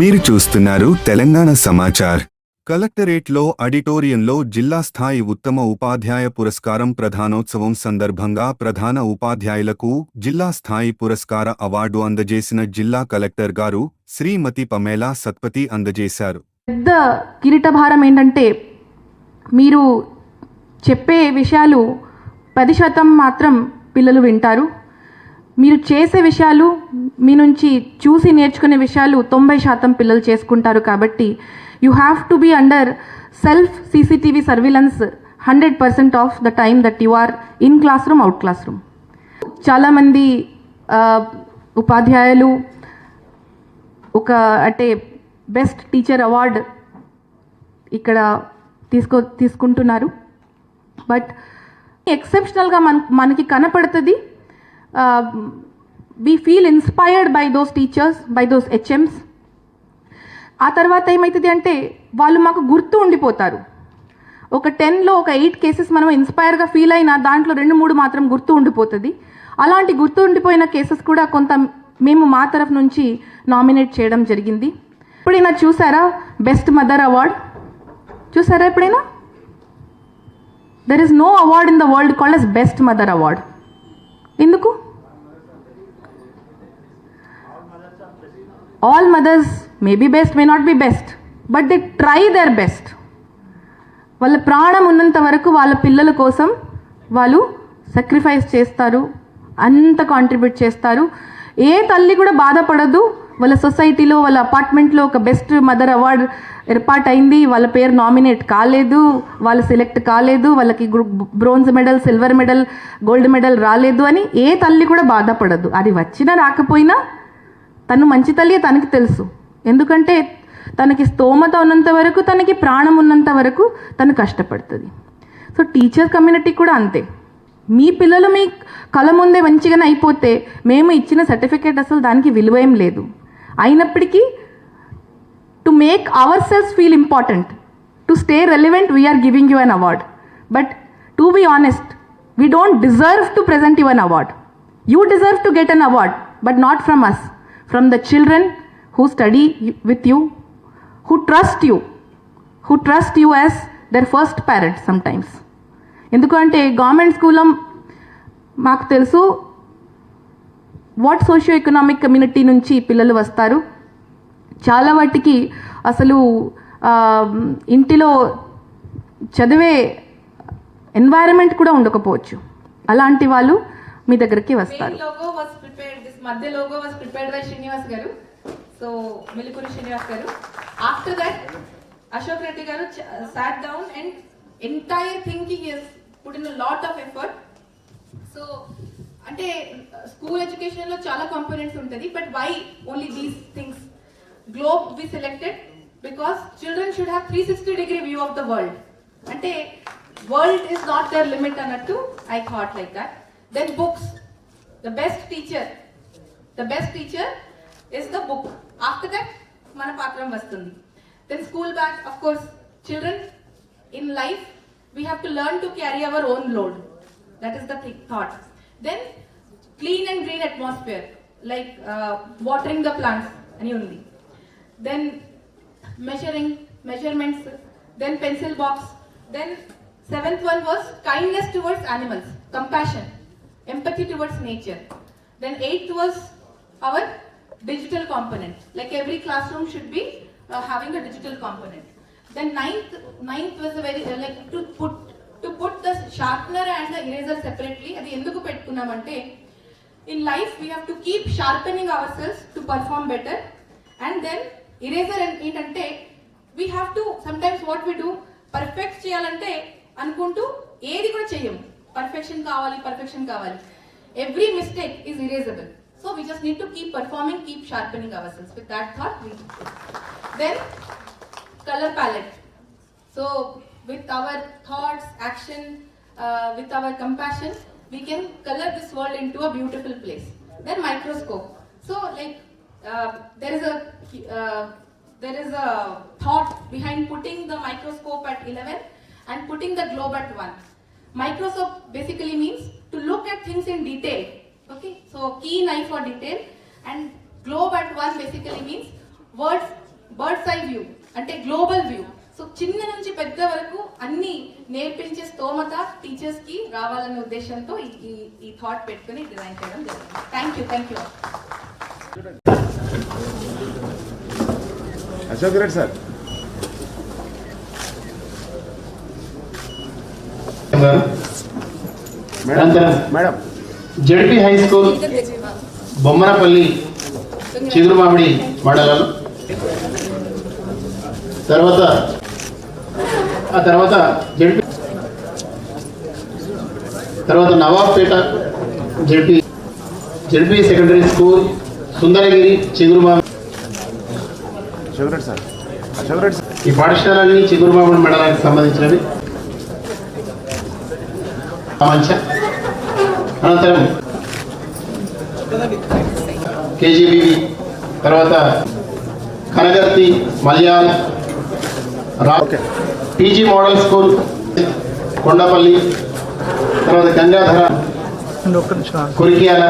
మీరు చూస్తున్నారు తెలంగాణ సమాచార్. కలెక్టరేట్లో ఆడిటోరియంలో జిల్లా స్థాయి ఉత్తమ ఉపాధ్యాయ పురస్కారం ప్రధానోత్సవం సందర్భంగా ప్రధాన ఉపాధ్యాయులకు జిల్లా స్థాయి పురస్కార అవార్డు అందజేసిన జిల్లా కలెక్టర్ గారు శ్రీమతి పమేలా సత్పతి అందజేశారు. పెద్ద కిరీటభారం ఏంటంటే మీరు చెప్పే విషయాలు పది శాతం మాత్రం పిల్లలు వింటారు. మీరు చేసే విషయాలు మీ నుంచి చూసి నేర్చుకునే విషయాలు తొంభై శాతం పిల్లలు చేసుకుంటారు కాబట్టి you have to be under self CCTV surveillance hundred percent of the time that you are in classroom out classroom చాలామంది ఉపాధ్యాయులు ఒక అంటే బెస్ట్ టీచర్ అవార్డ్ ఇక్కడ తీసుకో తీసుకుంటున్నారు. బట్ ఎక్సెప్షనల్గా మన మనకి కనపడుతుంది. We feel inspired by those teachers by those HMs ఆ తర్వాత ఏమవుతుంది అంటే వాళ్ళు మాకు గుర్తు ఉండిపోతారు. ఒక టెన్లో ఒక ఎయిట్ కేసెస్ మనం ఇన్స్పైర్గా ఫీల్ అయినా దాంట్లో రెండు మూడు మాత్రం గుర్తు ఉండిపోతుంది. అలాంటి గుర్తు ఉండిపోయిన కేసెస్ కూడా కొంత మేము మా తరఫు నుంచి నామినేట్ చేయడం జరిగింది. ఎప్పుడైనా చూసారా బెస్ట్ మదర్ అవార్డ్ చూసారా ఎప్పుడైనా? There is no award in the world called as best mother award ఎందుకు? All mothers may be best may not be best but they try their best వాళ్ళ ప్రాణం ఉన్నంత వరకు వాళ్ళ పిల్లల కోసం వాళ్ళు సక్రిఫైస్ చేస్తారు అంత కాంట్రిబ్యూట్ చేస్తారు. ఏ తల్లి కూడా బాధపడదు. వాళ్ళ సొసైటీలో వాళ్ళ అపార్ట్మెంట్లో ఒక బెస్ట్ మదర్ అవార్డ్ ఏర్పాటైంది. వాళ్ళ పేరు నామినేట్ కాలేదు. వాళ్ళు సెలెక్ట్ కాలేదు. వాళ్ళకి bronze medal silver medal gold medal రాలేదు అని ఏ తల్లి కూడా బాధపడదు. అది వచ్చినా రాకపోయినా తను మంచి తల్లి తనకి తెలుసు. ఎందుకంటే తనకి స్తోమత ఉన్నంత వరకు తనకి ప్రాణం ఉన్నంత వరకు తను కష్టపడుతుంది. సో టీచర్ కమ్యూనిటీ కూడా అంతే. మీ పిల్లలు మీ కళ ముందే మంచిగానే అయిపోతే మేము ఇచ్చిన సర్టిఫికేట్ అసలు దానికి విలువ ఏం లేదు. అయినప్పటికీ to make ourselves feel important to stay relevant we're giving you an award but to be honest we don't deserve to present you an award you You to get an award but not from us from the children who study with you, who trust you as their first parent sometimes. ఎందుకంటే government స్కూల్లో మాకు తెలుసు what socio economic community నుంచి పిల్లలు వస్తారు. చాలా వాటికి అసలు ఇంటిలో చదివే ఎన్వైరన్మెంట్ కూడా ఉండకపోవచ్చు. అలాంటి వాళ్ళు మీ దగ్గరికి వస్తారు. Main logo was prepared this madhya logo was prepared by Srinivas garu so Milikuri Srinivas garu after that Ashok Reddy garu ch- sat down and entire thing he has put in a lot of effort so అంటే school ఎడ్యుకేషన్లో చాలా components ఉంటుంది but why only these things globe we selected because children should have three sixty degree view of the world అంటే world is not their limit అన్నట్టు I thought like that then books the best teacher the best teacher is the book after that మన పాత్రం వస్తుంది then school bag of course children in life we have to learn to carry our own load that is the thought then clean and green atmosphere like watering the plants అని ఉంది then measuring measurements then pencil box then seventh one was kindness towards animals compassion empathy towards nature then eighth was our digital component like every classroom should be uh, having a digital component then ninth ninth was a very uh, like to put to put the sharpener and the eraser separately అది ఎందుకు పెట్టుకున్నామంటే in life we have to keep sharpening ourselves to perform better and then eraser and ఏంటంటే we have to sometimes what we do perfect చేయాలంటే అనుకుంటూ ఏది కూడా చెయ్యము perfection కావాలి పర్ఫెక్షన్ కావాలి every mistake is erasable So we just need to keep performing, keep sharpening ourselves. With that thought, we then color palette. So with our thoughts, action, uh, with our compassion, we can color this world into a beautiful place. Then microscope. So like uh, there is a uh, there is a thought behind putting the microscope at 11 and putting the globe at 1. Microscope basically means to look at things in detail Okay, so keen eye for detail. And globe at 1 basically means words bird's eye view అంటే global view so చిన్న నుంచి పెద్ద వరకు అన్ని నేర్పించే స్తోమత టీచర్స్కి రావాలనే ఉద్దేశంతో ఈ- ఈ థాట్ పెట్టుకుని డిజైన్ చేయడం జరిగింది. Thank you thank you Ashok Reddy sir. Madam. Madam. ZP high school Bommanapalli Chigurumamidi mandal తర్వాత ఆ తర్వాత జడ్పీ తర్వాత Nawabpet ZP ZP secondary school Sundaragiri Chigurumami ఈ పాఠశాలన్నీ చిగురుమామిడి మండలానికి సంబంధించినవి. మంచ. అనంతరం కేజీబీవి తర్వాత కనగర్తి మలయాళ్ రా పీజీ మోడల్ స్కూల్ కొండపల్లి తర్వాత గంగాధర కురికియాల